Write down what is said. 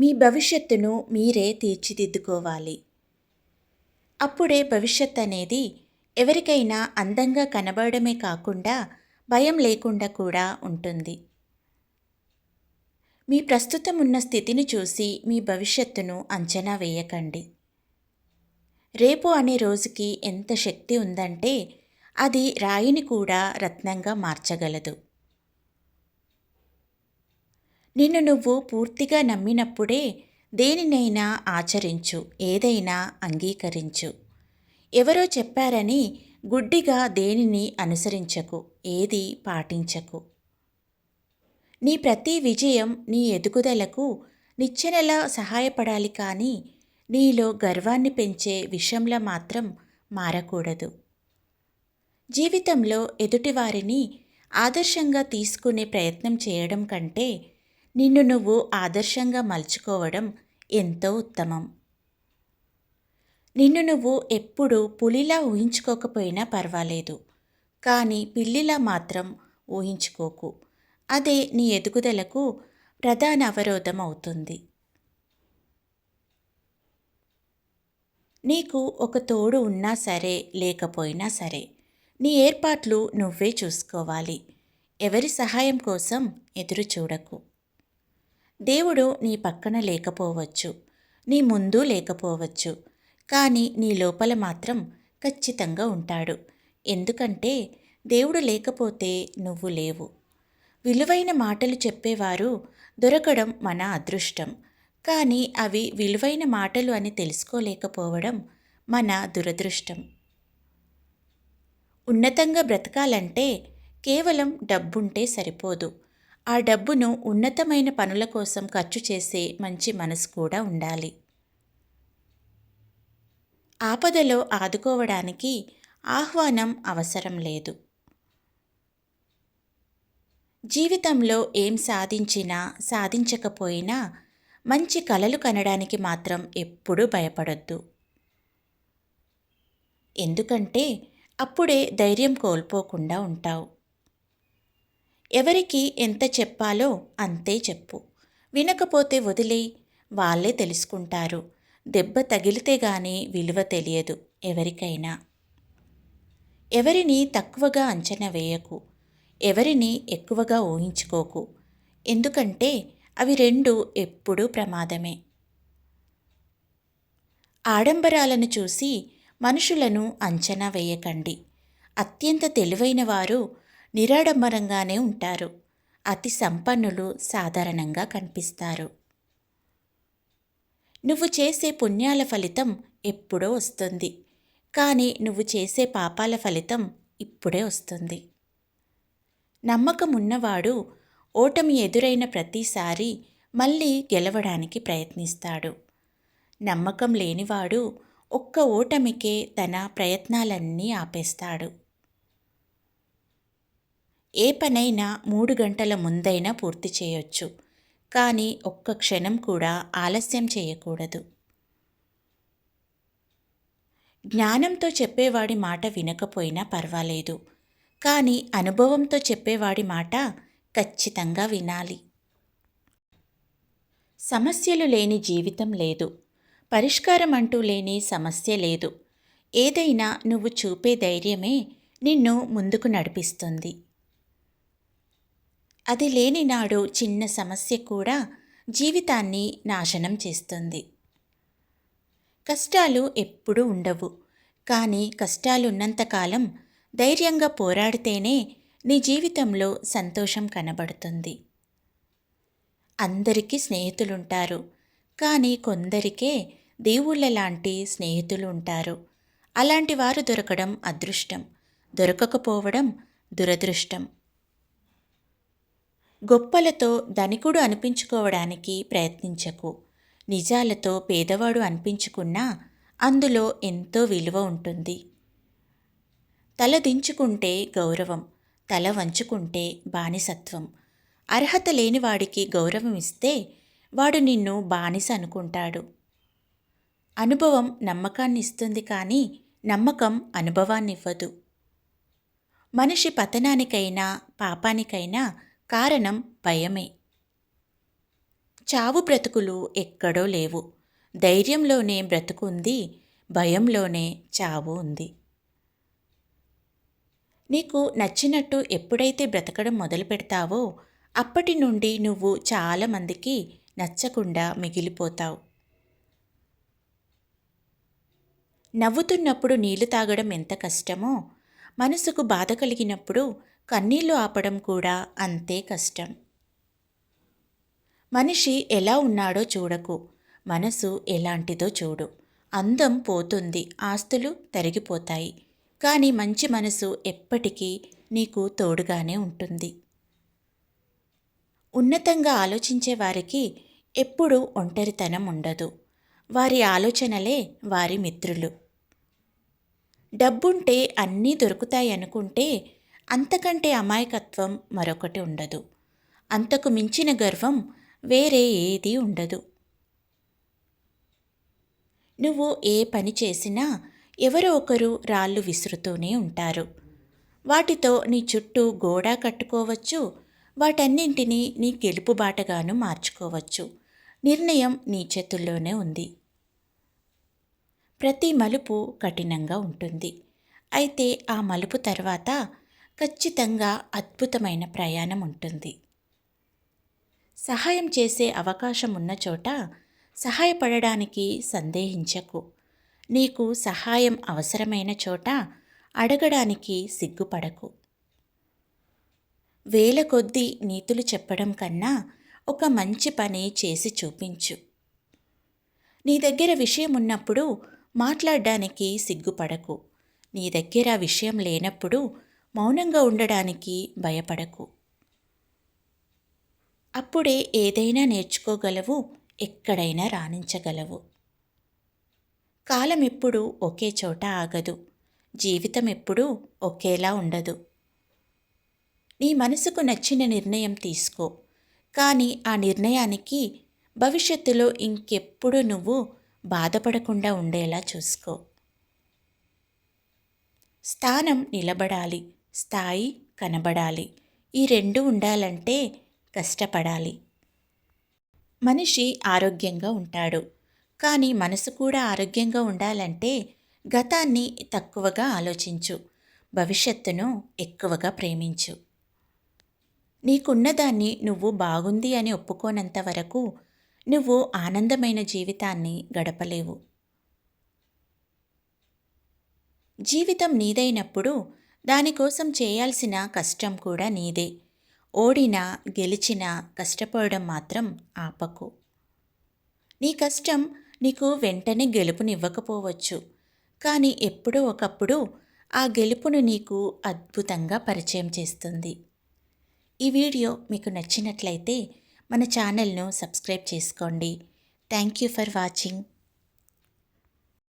మీ భవిష్యత్తును మీరే తీర్చిదిద్దుకోవాలి. అప్పుడే భవిష్యత్ అనేది ఎవరికైనా అందంగా కనబడమే కాకుండా భయం లేకుండా కూడా ఉంటుంది. మీ ప్రస్తుతం ఉన్న స్థితిని చూసి మీ భవిష్యత్తును అంచనా వేయకండి. రేపు అనే రోజుకి ఎంత శక్తి ఉందంటే అది రాయిని కూడా రత్నంగా మార్చగలదు. నిన్ను నువ్వు పూర్తిగా నమ్మినప్పుడే దేనినైనా ఆచరించు ఏదైనా అంగీకరించు. ఎవరో చెప్పారని గుడ్డిగా దేనిని అనుసరించకు ఏది పాటించకు. నీ ప్రతి విజయం నీ ఎదుగుదలకు నిచ్చెనలా సహాయపడాలి కానీ నీలో గర్వాన్ని పెంచే విషయంలో మాత్రం మారకూడదు. జీవితంలో ఎదుటివారిని ఆదర్శంగా తీసుకునే ప్రయత్నం చేయడం కంటే నిన్ను నువ్వు ఆదర్శంగా మలుచుకోవడం ఎంతో ఉత్తమం. నిన్ను నువ్వు ఎప్పుడు పులిలా ఊహించుకోకపోయినా పర్వాలేదు. కానీ పిల్లిలా మాత్రం ఊహించుకోకు. అదే నీ ఎదుగుదలకు ప్రధాన అవరోధం అవుతుంది. నీకు ఒక తోడు ఉన్నా సరే లేకపోయినా సరే నీ ఏర్పాట్లు నువ్వే చూసుకోవాలి. ఎవరి సహాయం కోసం ఎదురు చూడకు. దేవుడు నీ పక్కన లేకపోవచ్చు నీ ముందు లేకపోవచ్చు కానీ నీ లోపల మాత్రం ఖచ్చితంగా ఉంటాడు. ఎందుకంటే దేవుడు లేకపోతే నువ్వు లేవు. విలువైన మాటలు చెప్పేవారు దొరకడం మన అదృష్టం. కానీ అవి విలువైన మాటలు అని తెలుసుకోలేకపోవడం మన దురదృష్టం. ఉన్నతంగా బ్రతకాలంటే కేవలం డబ్బుంటే సరిపోదు. ఆ డబ్బును ఉన్నతమైన పనుల కోసం ఖర్చు చేసే మంచి మనసు కూడా ఉండాలి. ఆపదలో ఆదుకోవడానికి ఆహ్వానం అవసరం లేదు. జీవితంలో ఏం సాధించినా సాధించకపోయినా మంచి కలలు కనడానికి మాత్రం ఎప్పుడూ భయపడొద్దు. ఎందుకంటే అప్పుడే ధైర్యం కోల్పోకుండా ఉంటావు. ఎవరికి ఎంత చెప్పాలో అంతే చెప్పు. వినకపోతే వదిలే వాళ్ళే తెలుసుకుంటారు. దెబ్బ తగిలితే గాని విలువ తెలియదు ఎవరికైనా. ఎవరిని తక్కువగా అంచనా వేయకు. ఎవరిని ఎక్కువగా ఊహించుకోకు. ఎందుకంటే అవి రెండు ఎప్పుడూ ప్రమాదమే. ఆడంబరాలను చూసి మనుషులను అంచనా వేయకండి. అత్యంత తెలివైన వారు నిరాడంబరంగానే ఉంటారు. అతి సంపన్నులు సాధారణంగా కనిపిస్తారు. నువ్వు చేసే పుణ్యాల ఫలితం ఎప్పుడో వస్తుంది. కానీ నువ్వు చేసే పాపాల ఫలితం ఇప్పుడే వస్తుంది. నమ్మకం ఉన్నవాడు ఓటమి ఎదురైన ప్రతిసారి మళ్ళీ గెలవడానికి ప్రయత్నిస్తాడు. నమ్మకం లేనివాడు ఒక్క ఓటమికే తన ప్రయత్నాలన్నీ ఆపేస్తాడు. ఏ పనైనా మూడు గంటల ముందైనా పూర్తి చేయొచ్చు. కానీ ఒక్క క్షణం కూడా ఆలస్యం చేయకూడదు. జ్ఞానంతో చెప్పేవాడి మాట వినకపోయినా పర్వాలేదు. కానీ అనుభవంతో చెప్పేవాడి మాట ఖచ్చితంగా వినాలి. సమస్యలు లేని జీవితం లేదు. పరిష్కారం అంటూ లేని సమస్య లేదు. ఏదైనా నువ్వు చూపే ధైర్యమే నిన్ను ముందుకు నడిపిస్తుంది. అది లేని నాడు చిన్న సమస్య కూడా జీవితాన్ని నాశనం చేస్తుంది. కష్టాలు ఎప్పుడూ ఉండవు. కానీ కష్టాలున్నంతకాలం ధైర్యంగా పోరాడితేనే నీ జీవితంలో సంతోషం కనబడుతుంది. అందరికీ స్నేహితులుంటారు. కానీ కొందరికే దేవుళ్ళ లాంటి స్నేహితులు ఉంటారు అలాంటి వారు దొరకడం అదృష్టం. దొరకకపోవడం దురదృష్టం. గొప్పలతో ధనికుడు అనిపించుకోవడానికి ప్రయత్నించకు. నిజాలతో పేదవాడు అనిపించుకున్నా అందులో ఎంతో విలువ ఉంటుంది. తల దించుకుంటే గౌరవం తల వంచుకుంటే బానిసత్వం. అర్హత లేనివాడికి గౌరవం ఇస్తే వాడు నిన్ను బానిస అనుకుంటాడు. అనుభవం నమ్మకాన్ని ఇస్తుంది కానీ నమ్మకం అనుభవాన్ని ఇవ్వదు. మనిషి పతనానికైనా పాపానికైనా కారణం భయమే. చావు బ్రతుకులు ఎక్కడో లేవు. ధైర్యంలోనే బ్రతుకుంది భయంలోనే చావు ఉంది. నీకు నచ్చినట్టు ఎప్పుడైతే బ్రతకడం మొదలు పెడతావో అప్పటి నుండి నువ్వు చాలామందికి నచ్చకుండా మిగిలిపోతావు. నవ్వుతున్నప్పుడు నీళ్ళు తాగడం ఎంత కష్టమో మనసుకు బాధ కలిగినప్పుడు కన్నీళ్ళు ఆపడం కూడా అంతే కష్టం. మనిషి ఎలా ఉన్నాడో చూడకు. మనసు ఎలాంటిదో చూడు. అందం పోతుంది ఆస్తులు తరిగిపోతాయి. కానీ మంచి మనసు ఎప్పటికీ నీకు తోడుగానే ఉంటుంది. ఉన్నతంగా ఆలోచించే వారికి ఎప్పుడూ ఒంటరితనం ఉండదు. వారి ఆలోచనలే వారి మిత్రులు. డబ్బుంటే అన్నీ దొరుకుతాయి అనుకుంటే అంతకంటే అమాయకత్వం మరొకటి ఉండదు. అంతకు మించిన గర్వం వేరే ఏదీ ఉండదు. నువ్వు ఏ పని చేసినా ఎవరో ఒకరు రాళ్ళు విసురుతూనే ఉంటారు. వాటితో నీ చుట్టూ గోడ కట్టుకోవచ్చు. వాటన్నింటినీ నీ గెలుపు బాటగాను మార్చుకోవచ్చు. నిర్ణయం నీ చేతుల్లోనే ఉంది. ప్రతి మలుపు కఠినంగా ఉంటుంది. అయితే ఆ మలుపు తర్వాత ఖచ్చితంగా అద్భుతమైన ప్రయాణం ఉంటుంది. సహాయం చేసే అవకాశం ఉన్న చోట సహాయపడడానికి సందేహించకు. నీకు సహాయం అవసరమైన చోట అడగడానికి సిగ్గుపడకు. వేల కొద్దీ నీతులు చెప్పడం కన్నా ఒక మంచి పని చేసి చూపించు. నీ దగ్గర విషయం ఉన్నప్పుడు మాట్లాడడానికి సిగ్గుపడకు. నీ దగ్గర విషయం లేనప్పుడు మౌనంగా ఉండడానికి భయపడకు. అప్పుడే ఏదైనా నేర్చుకోగలవు ఎక్కడైనా రాణించగలవు. కాలం ఎప్పుడూ ఒకే చోట ఆగదు. జీవితం ఎప్పుడూ ఒకేలా ఉండదు. నీ మనసుకు నచ్చిన నిర్ణయం తీసుకో. కానీ ఆ నిర్ణయానికి భవిష్యత్తులో ఇంకెప్పుడు నువ్వు బాధపడకుండా ఉండేలా చూసుకో. స్థానం నిలబడాలి. స్థాయి కనబడాలి. ఈ రెండు ఉండాలంటే కష్టపడాలి. మనిషి ఆరోగ్యంగా ఉంటాడు. కానీ మనసు కూడా ఆరోగ్యంగా ఉండాలంటే గతాన్ని తక్కువగా ఆలోచించు. భవిష్యత్తును ఎక్కువగా ప్రేమించు. నీకున్నదాన్ని నువ్వు బాగుంది అని ఒప్పుకోనంత వరకు నువ్వు ఆనందమైన జీవితాన్ని గడపలేవు. జీవితం నీదైనప్పుడు దానికోసం చేయాల్సిన కష్టం కూడా నీదే. ఓడినా గెలిచినా కష్టపడడం మాత్రం ఆపకు. నీ కష్టం నీకు వెంటనే గెలుపునివ్వకపోవచ్చు. కానీ ఎప్పుడో ఒకప్పుడు ఆ గెలుపును నీకు అద్భుతంగా పరిచయం చేస్తుంది. ఈ వీడియో మీకు నచ్చినట్లయితే మన ఛానల్ను సబ్స్క్రైబ్ చేసుకోండి. Thank you for watching.